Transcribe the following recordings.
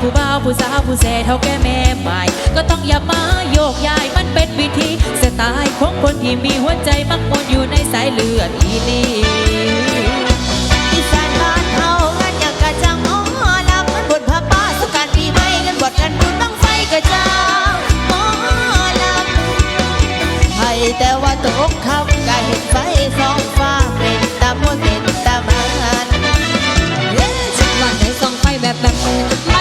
ผู้บ่าวผู้สาวผู้เสดเท่าแก่แม่ใหม่ ก็ต้องอย่ามาโยกย้ายมันเป็นวิธีสไตล์ของคนที่มีหัวใจมักมนอยู่ในสายเลือดอีนี่อีสานบ้านเฮางันอยางกระจังหมอรันบนพระป้าสุการปีใหม่กันบดกันบุญบังไฟกระจังหมอลำให้แต่ว่าตกคำก็เห็นไฟสองฟ้าเป็นตามนเป็นตามันเล่นฉัหวังให้องไฟแบบแบบ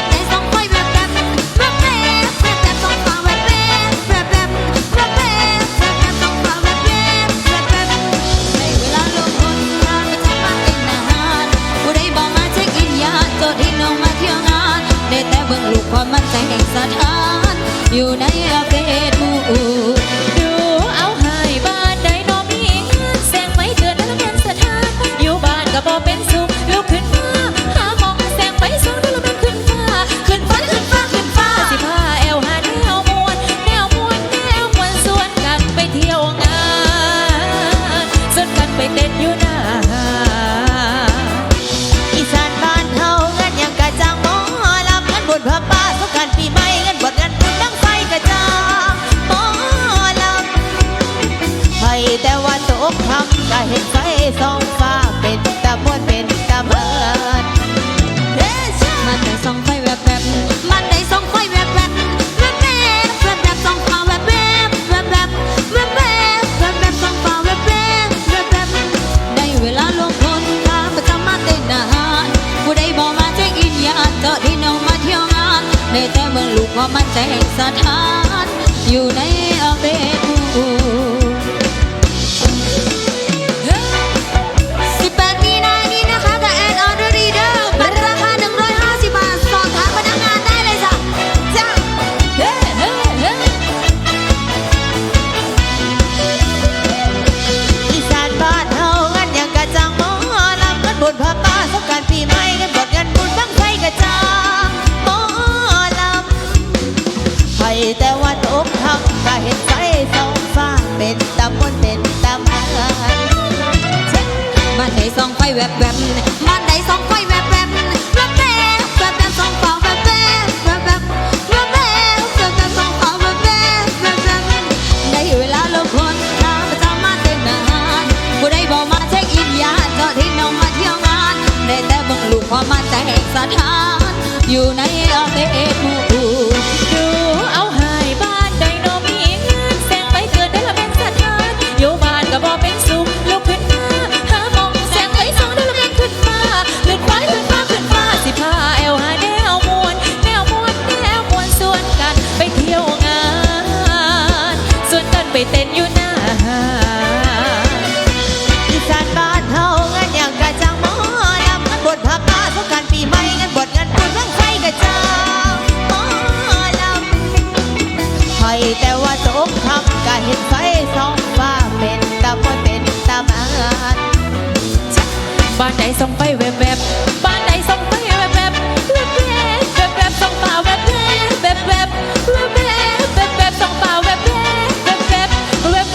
ว่ามันใจแห่งสถาน อยู่ในอเมริ ใสสองฟ้าเป็นตำมนเป็นตำอามันได้สองไฟแวบแวบมัได้สองไฟแวบแวบแวบแวบแวบแวบสองฟ้าแวบแวบแวบแวบแวบแวบแองฟ้าแวบแวบแวเวลาลงคนตาปรำมาต้นานผู้ใดบอกมาเช็คอินยาเจาะที่น้องมาเที่ยวงานได้แต่บังลูกพอาแต่แหกสานอยู่ในานใดส่งไปแวบแวบบ้านใดส่งไปแวบแวบแวบแวบแวบแวบส่งป่าแวบแวบแวบแวบแวบแวบส่งป่าแวบแวบแวบแวบ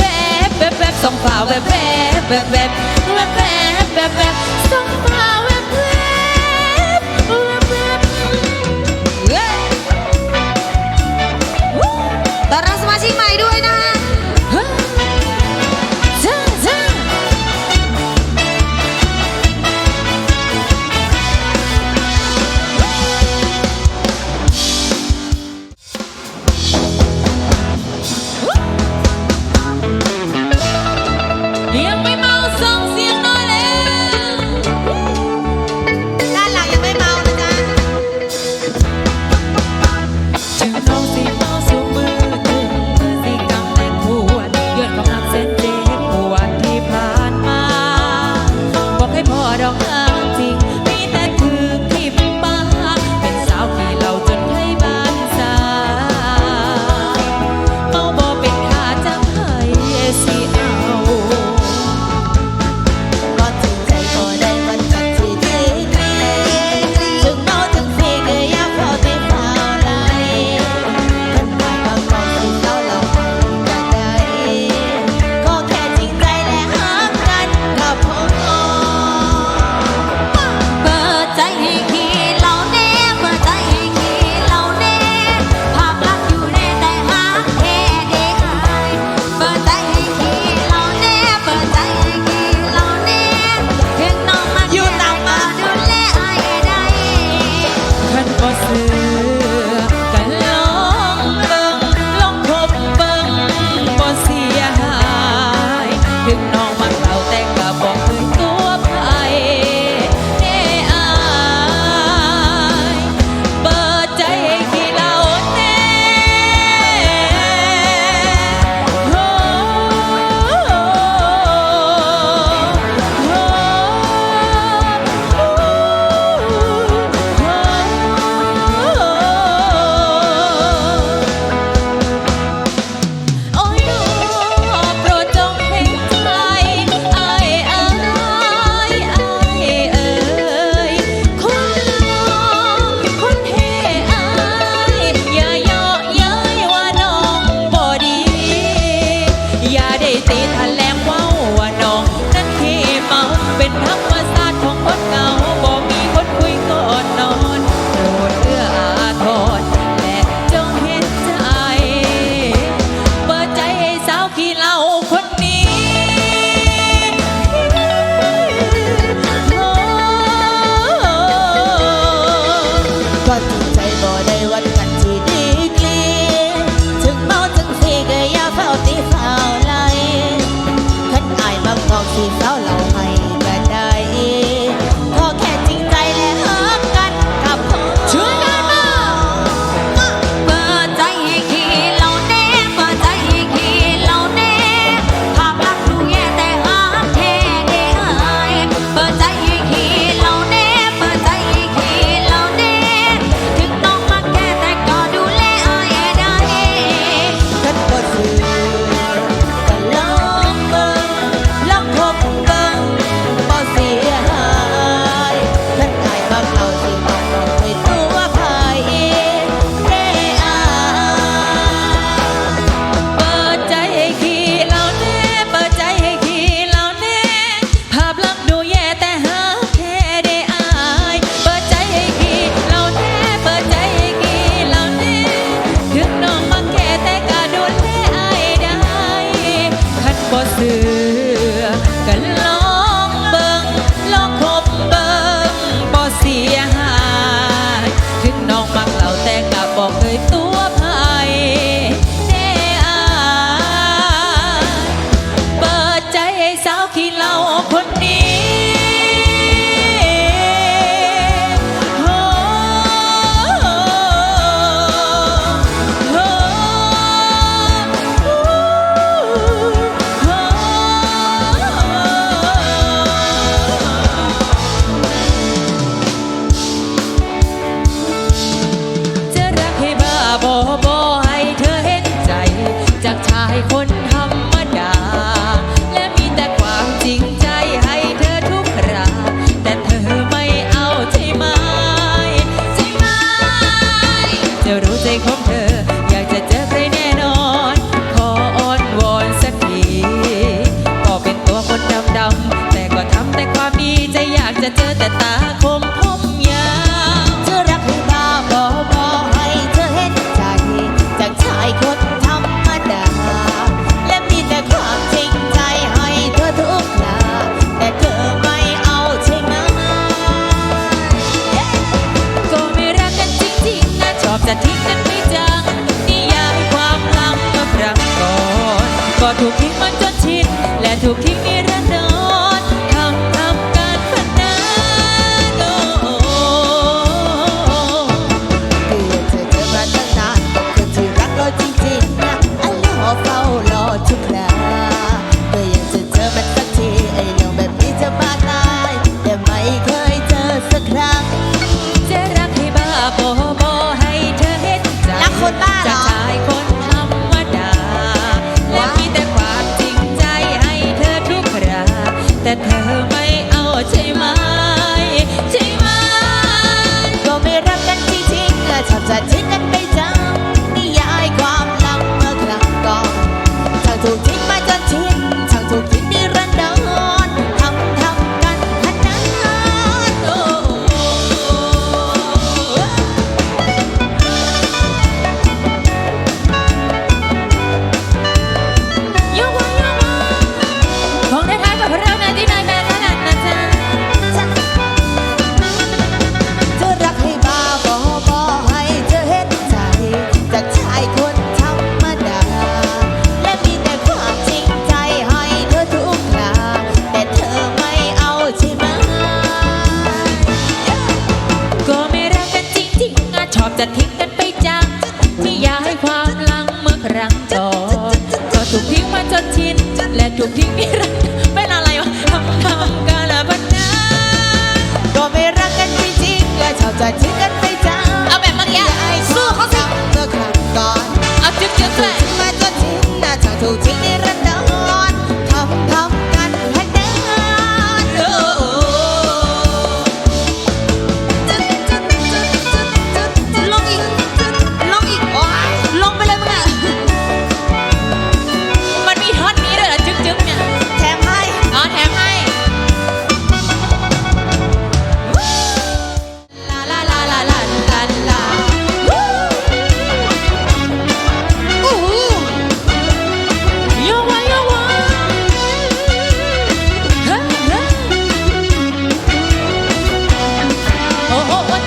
แวบแวบส่งป่าแวบแวบแวบแวบ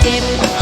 เจ็บ